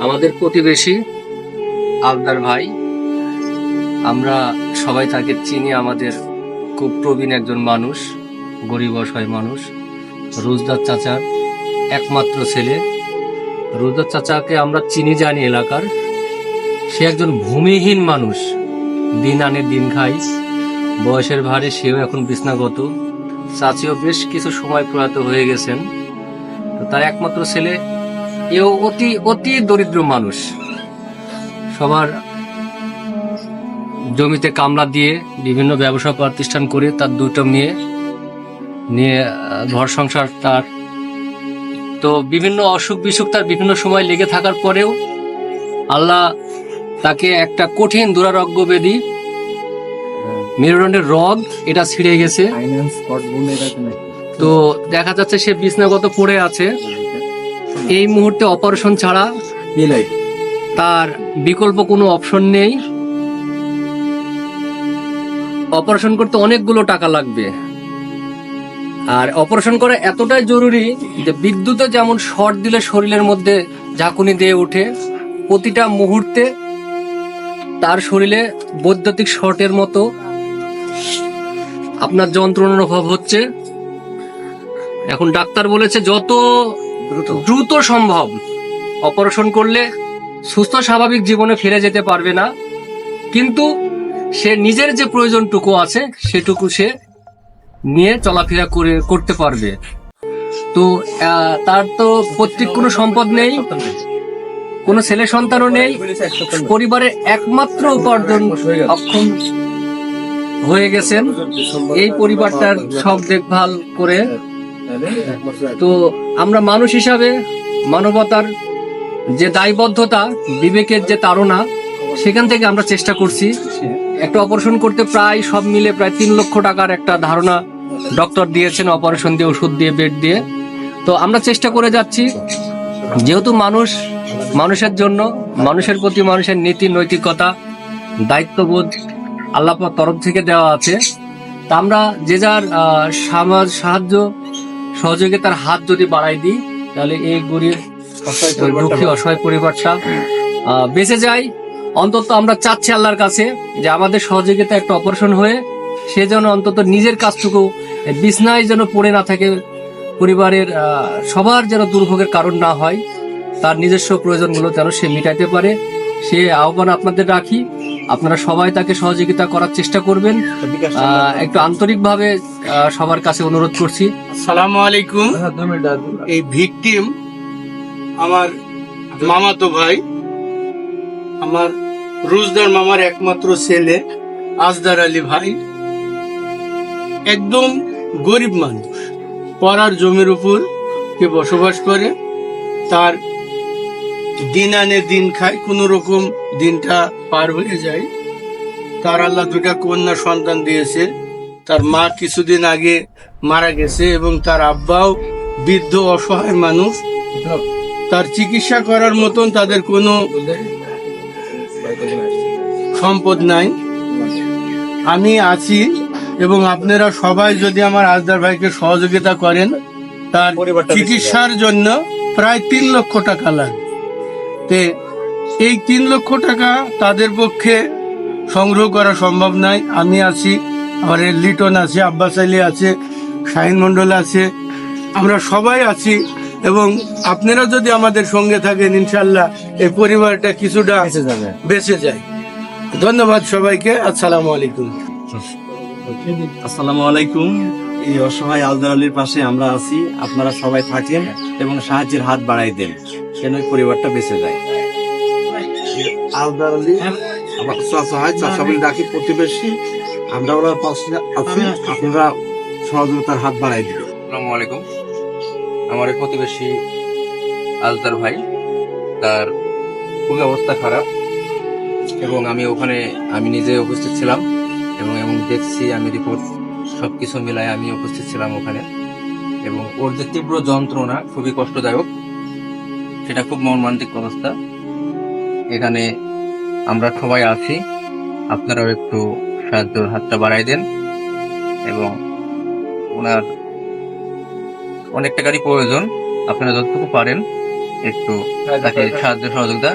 আমাদের প্রতিবেশী আবদার ভাই। আমরা সবাই তাকে চিনি, আমাদের খুব প্রবীণ একজন মানুষ, গরিব অসহায় মানুষ, রোজদার চাচার একমাত্র ছেলে। রোজদার চাচাকে আমরা চিনি, জানি এলাকার। সে একজন ভূমিহীন মানুষ। দিন আনে দিন খাই বয়সের ভারে সেও এখন বিছনাগত। চাচিও বেশ কিছু সময় প্রয়াত হয়ে গেছেন। তার একমাত্র ছেলে এও অতি অতি দরিদ্র মানুষ। সবার জমিতে কামলা দিয়ে বিভিন্ন ব্যবসা প্রতিষ্ঠান করে তার দুটো মেয়ে নিয়ে ঘর সংসার তার। তো বিভিন্ন অসুখ বিসুখ তার বিভিন্ন সময় লেগে থাকার পরেও আল্লাহ তাকে একটা কঠিন দুরারোগ্য বেদি মেরুদণ্ডের রগ এটা ছিঁড়ে গেছে। তো দেখা যাচ্ছে সে বিছনাগত পড়ে আছে। এই মুহূর্তে অপারেশন ছাড়া তার বিকল্প কোনো অপশন নেই। অপারেশন করতে অনেকগুলো টাকা লাগবে। আর অপারেশন করা এতটাই জরুরি যে বিদ্যুতে যেমন শর্ট দিলে শরীরের মধ্যে ঝাঁকুনি দিয়ে ওঠে প্রতিটা মুহূর্তে তার শরীরে বৈদ্যুতিক শর্টের মতো আপনার যন্ত্রণা অনুভব হচ্ছে। এখন ডাক্তার বলেছে যত দ্রুত। সম্ভব অপারেশন করলে সুস্থ স্বাভাবিক জীবনে ফিরে যেতে পারবে না। কিন্তু সে নিজের যে প্রয়োজনটুকু আছে সেটুকু সে নিয়ে চলাফেরা করে করতে পারবে। তো তার তো প্রত্যেক কোনো সম্পদ নেই কোনো ছেলে সন্তানও নেই পরিবারের একমাত্র উপার্জন অক্ষম হয়ে গেছেন। এই পরিবারটার সব দেখভাল করে তো আমরা মানুষ হিসাবে মানবতার যে দায়বদ্ধতা, বিবেকের যে তাড়না, সেখান থেকে আমরা চেষ্টা করছি। একটা অপারেশন করতে প্রায় সব মিলে প্রায় তিন লক্ষ টাকার একটা ধারণা ডক্টর দিয়েছেন, অপারেশন দিয়ে, ওষুধ দিয়ে, বেড দিয়ে। তো আমরা চেষ্টা করে যাচ্ছি। যেহেতু মানুষ, মানুষের জন্য, মানুষের প্রতি মানুষের নীতি, নৈতিকতা, দায়িত্ববোধ আল্লাহ তরফ থেকে দেওয়া আছে। তা আমরা যে যার সমাজ, সাহায্য সহযোগিতার হাত যদি বাড়াই দিই তাহলে এই গরিব দুঃখী অসহায় পরিবারটা বেঁচে যায়। অন্তত আমরা চাচ্ছি আল্লাহর কাছে যে আমাদের সহযোগিতা একটা অপারেশন হয়ে সে যেন অন্তত নিজের কাজটুকু বিছনায় যেন পড়ে না থাকে পরিবারের আহ, সবার যেন দুর্ভোগের কারণ না হয় তার নিজস্ব প্রয়োজনগুলো যেন সে মিটাইতে পারে। সে আহ্বান আপনাদের রাখি। আপনারা সবাই তাকে সহযোগিতা করার চেষ্টা করবেন। একটু আন্তরিকভাবে সবার কাছে অনুরোধ করছি। সালাম আলাইকুম। এই ভিকটিম আমার মামাতো ভাই, আমার রুজদার মামার একমাত্র ছেলে, আজদার আলী ভাই। একদম গরিব মানুষ। পড়ার জমির উপর কে বসবাস করে। তার দিন আনে দিন খায় কোনো রকম দিনটা পার হয়ে যায়। তার আল্লাহ দুটা কন্যা সন্তান দিয়েছে। তার মা কিছুদিন আগে মারা গেছে এবং তার আব্বাও বৃদ্ধ অসহায় মানুষ। তার চিকিৎসা করার মতন তাদের কোনো সম্পদ নাই। আমি আছি এবং আপনারা সবাই যদি আমার আজদার ভাইকে সহযোগিতা করেন তার চিকিৎসার জন্য প্রায় তিন লক্ষ টাকা লাগবে। তে এই তিন লক্ষ টাকা তাদের পক্ষে সংগ্রহ করা সম্ভব নয় আমি আছি আমার লিটন আছে আব্বাস আলী আছে শাহিন মন্ডল আছে। আমরা সবাই আছি এবং আপনারা যদি আমাদের সঙ্গে থাকেন ইনশাল্লাহ এই পরিবারটা কিছুটা বেঁচে যায়। ধন্যবাদ সবাইকে। আসসালামু আলাইকুম। আসসালামু আলাইকুম। এই অসহায় আলদার আলীর পাশে আমরা আছি। আপনারা সবাই থাকেন এবং সাহায্যের হাত বাড়াই দেন কেন এই পরিবারটা বেঁচে যায়। আলদার আলী আমার সহায় চাষাবলী ডাকি প্রতিবেশী। আমরা ওনার পাশে আছি আপনারা সহযোগিতার হাত বাড়াই দিবেন আসসালামু আলাইকুম। আমার এক প্রতিবেশী আজদার ভাই তার খুবই অবস্থা খারাপ এবং আমি ওখানে আমি নিজে উপস্থিত ছিলাম এবং এবং দেখছি আমি রিপোর্ট সব কিছু মিলায় আমি উপস্থিত ছিলাম ওখানে। এবং ওর যে তীব্র যন্ত্রণা খুবই কষ্টদায়ক সেটা খুব মর্মান্তিক অবস্থা। এখানে আমরা সবাই আছি। আপনারাও একটু সাহায্যের হাতটা বাড়াই দেন এবং ওনার অনেক টাকারই প্রয়োজন। আপনারা যতটুকু পারেন একটু তাকে সাহায্য সহযোগিতা